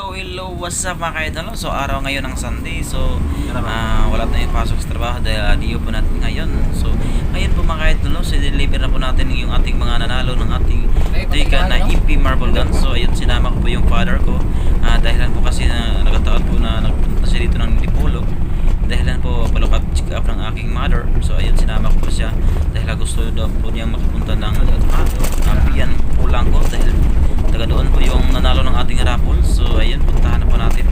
Hello, hello, what's up mga kaidol? So araw ngayon ng Sunday. So ah, wala tayong pasok sa trabaho dahil uh, diyo po natin ngayon. So ngayon po mga kaidol, so deliver na po natin yung ating mga nanalo ng ating tiga na EP Marble Gun So ayun, sinama ko po yung father ko. Ah, Dahilan po kasi na nagkataon po na nagpunta siya dito ng Dipolog Dahilan po palook up, check up ng aking mother. So ayun, sinama ko po siya. Dahil gusto daw po niyang makapunta ng uh, Pian Pulang ko Dahil taga doon po yung nanalo ng ating raffle. So ayun, puntahan na po natin.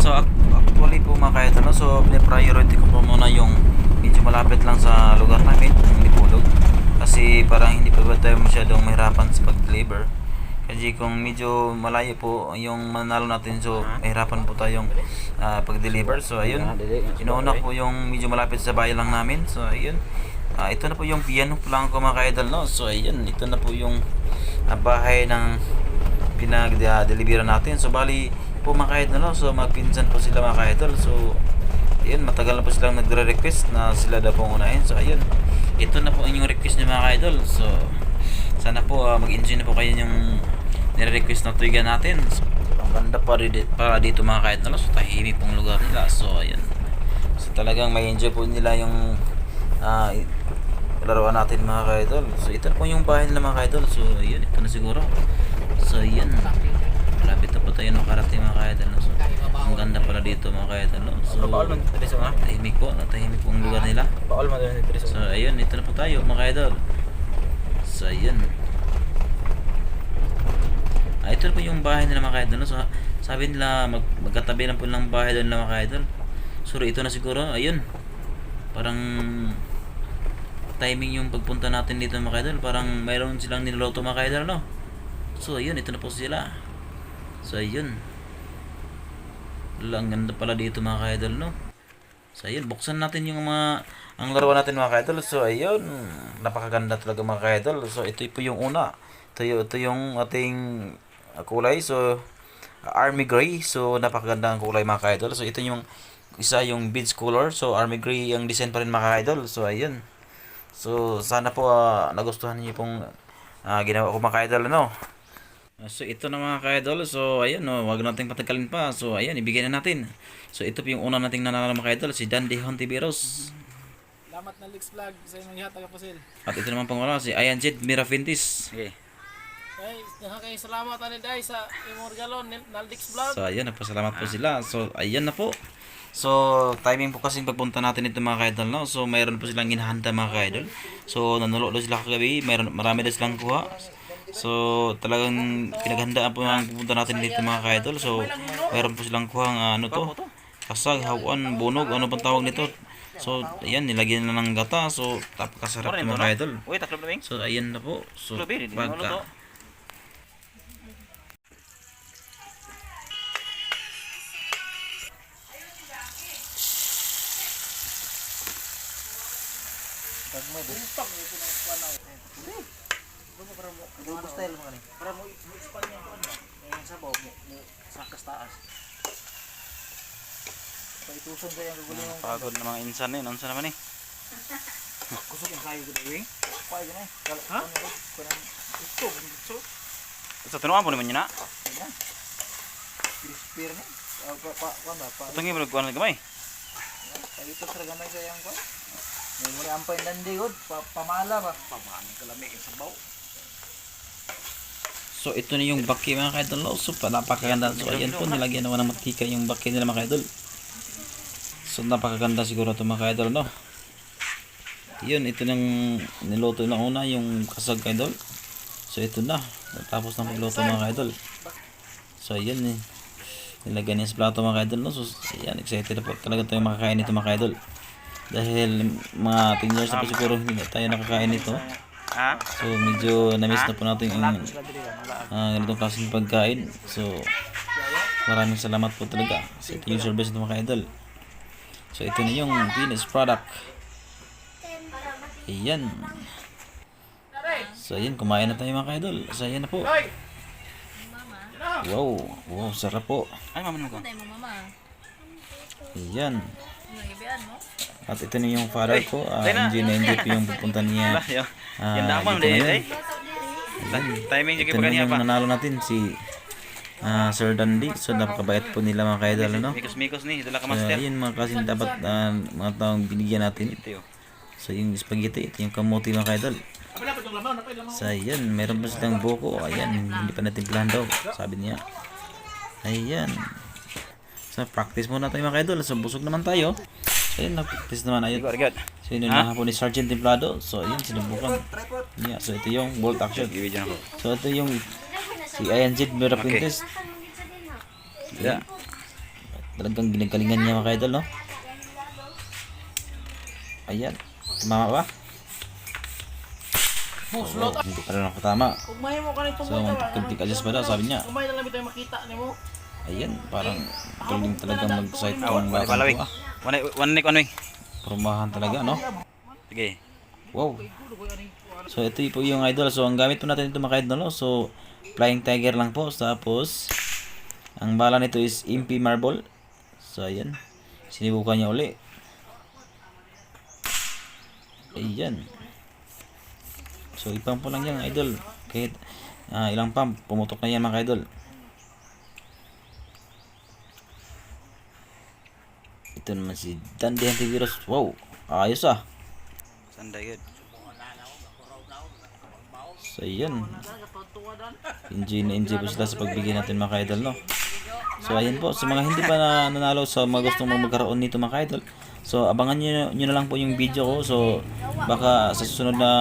So ac- actually po mga kahit ano, so priority ko po muna yung medyo malapit lang sa lugar namin, yung Lipulog. Kasi parang hindi pa ba tayo masyadong mahirapan sa pag-deliver. Kasi kung medyo malayo po yung manalo natin, so mahirapan po tayong ah, pag-deliver. So ayun, inuuna po yung medyo malapit sa bayan lang namin. So ayun, Ah, ito na po yung piano lang ko mga ka-idol, no? So ayun, ito na po yung ah, bahay ng pinag-deliveran natin. So bali po mga ka-idol, no? So magpinsan po sila mga ka-idol. So ayun, matagal na po silang nagre-request na sila daw pong unahin. So ayun, ito na po yung request niyo mga ka-idol. So sana po ah, mag-enjoy na po kayo yung nire-request na tuigan natin. So, ang ganda pa rin para dito mga ka-idol. no? So tahimik pong lugar nila. So ayun. So talagang may enjoy po nila yung ah i- laruan natin mga ka-idol. So ito po yung bahay nila mga ka-idol. So ayun, ito na siguro. So ayun. Malapit na po tayo nakarating mga ka-idol. no? So ang ganda pala dito mga ka-idol. no? So tahimik po. Tahimik po ang lugar nila. So ayun, ito na po tayo mga ka-idol. So ayun. Ah, ito na po yung bahay nila mga ka-idol. no? So sabi nila mag magkatabi lang po ng bahay doon nila mga ka-idol. So ito na siguro. Ayun. Parang timing yung pagpunta natin dito mga ka-idol. Parang mayroon silang niloloto mga ka-idol, no? So ayun, ito na po sila. So ayun. Ang ganda pala dito mga ka-idol, no? So ayun, buksan natin yung mga ang laruan natin mga ka-idol. So ayun, napakaganda talaga mga ka-idol. So ito po yung una. Ito, ito yung ating uh, kulay. So army gray. So napakaganda ang kulay mga ka-idol. So ito yung isa yung beads color. So army gray ang design pa rin mga ka-idol. So ayun. So sana po ah, nagustuhan niyo pong ah, ginawa ko mga ka-idol ano. So ito na mga ka-idol. So ayan no, wag nating patagalin pa. So ayan, ibigay na natin. So ito po yung una nating nanalo mga ka-idol, si Dandy Hontiveros. Salamat na Lix Vlog sa inyong ihat taga Pasil. At ito naman pang wala, si Ayan Jed Mirafintis. Okay. Ay, nakakay salamat ani dai sa imong regalo ni Naldix Vlog. So ayan, nagpasalamat po sila. So ayan na po. So timing po kasing pagpunta natin ito mga ka-idol no. So mayroon po silang hinahanda mga ka-idol. So nanulo sila kagabi, mayroon marami daw silang kuha. So talagang pinaghandaan po ang pupunta natin dito mga ka-idol. So mayroon po silang kuha ng ano to. Kasag, hawan, bunog, ano pang tawag nito. So ayan, nilagyan na ng gata. So tapakasarap ito mga ka-idol. Uy, taklob na bing. So ayan na po. So Klubi, di pagka maluto. Dagmay bu. Pag ito kuanaw. Para mo, para style mo kani. Para mo mo expand yung kuan. Yung sabaw mo mo sa taas. Paituson ko yung gulo ng pagod na mga insan eh. Nonsa naman eh. kusog yung kayo gud wing. Pa eh. Ha? Kunan ito, ito. Sa tunuan po naman yun na. Ayan. Crispy rin eh. Ah, pa pa kuan ba? Pa Itong yung kuhan gamay. Ito sa gamay sa yang ko. May muli ampay nandi gud, pa pamala ba? Pamana kalami sa baw. So ito na yung baki mga kaidol. So pa napakaganda. So ayan po nilagyan naman ng matika yung baki nila mga kaidol. So napakaganda siguro ito mga kaidol no. Yun, ito nang niluto na una yung kasag kaidol. So ito na. Tapos ng pagluto mga kaidol. So ayan eh. Nilagyan niya sa plato mga kaidol no. So ayan, excited na po talaga tayo makakain nito mga kaidol. Dahil mga 10 years na siguro hindi na tayo nakakain nito. So medyo na-miss na po natin yung ah, ganitong klaseng pagkain. So maraming salamat po talaga sa ito yung service ng mga idol. So ito na yung finished product. Ayan. So ayan, kumain na tayo mga idol. So ayan na po. Wow, wow, sarap po. Ay, maman mo ko. Mama. Ayan. Yung ibian mo. At ito na yung father ko. Uh, enjoy na enjoy po yung pupunta niya. Yun. Ah, Yan damang eh. Timing na pa yung pa. nanalo natin si ah, Sir Dandy. So napakabait po nila mga kaidol ano. Mikos-mikos ni, dala ka So, master. ayun mga kasi dapat ah, mga taong binigyan natin. Ito yun. So yung spaghetti, ito yung kamuti mga kaidol. So ayan, meron pa silang buko. Ayan, hindi pa natimplahan daw. Sabi niya. Ayan. So practice muna tayo mga kaidol. So busog naman tayo. Ayun, nag-practice naman. Ayun. So yun yung nahapon ni Sergeant Templado. So ayun, sinubukan. Yeah, so ito yung bolt action. So ito yung si Ayan Jid Mira Pintes. Yeah. Talagang ginagalingan niya mga kaidol, no? Ayan. Tumama ba? Oh, hindi pa rin ako tama. Kung may mo kanito So, kunting adjust pa daw, sabi niya. Kung may na lang tayo makita ni mo. Ayan, parang galing talaga Ah, wala batang palawig. ko ah. One, one neck, one way. Pormahan talaga, no? Sige. Wow. So, ito po yung idol. So, ang gamit po natin ito mga idol, no? So, Flying Tiger lang po. Tapos, ang bala nito is Impy Marble. So, ayan. Sinibukan niya uli. Ayan. So, ipang po lang yan, idol. Kahit ah, ilang pump, pumutok na yan mga idol. Ito naman si Dandy Antivirus. Wow, ayos ah. Sanday good. So, yun. Enjoy na enjoy po sila sa pagbigay natin mga idol, no? So, ayan po. Sa mga hindi pa na nanalo, sa mga gustong magkaroon nito mga idol, so, abangan nyo, nyo na lang po yung video ko. So, baka sa susunod na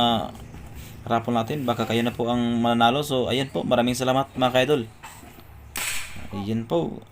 rapon natin, baka kayo na po ang mananalo. So, ayan po. Maraming salamat mga idol. Ayan po.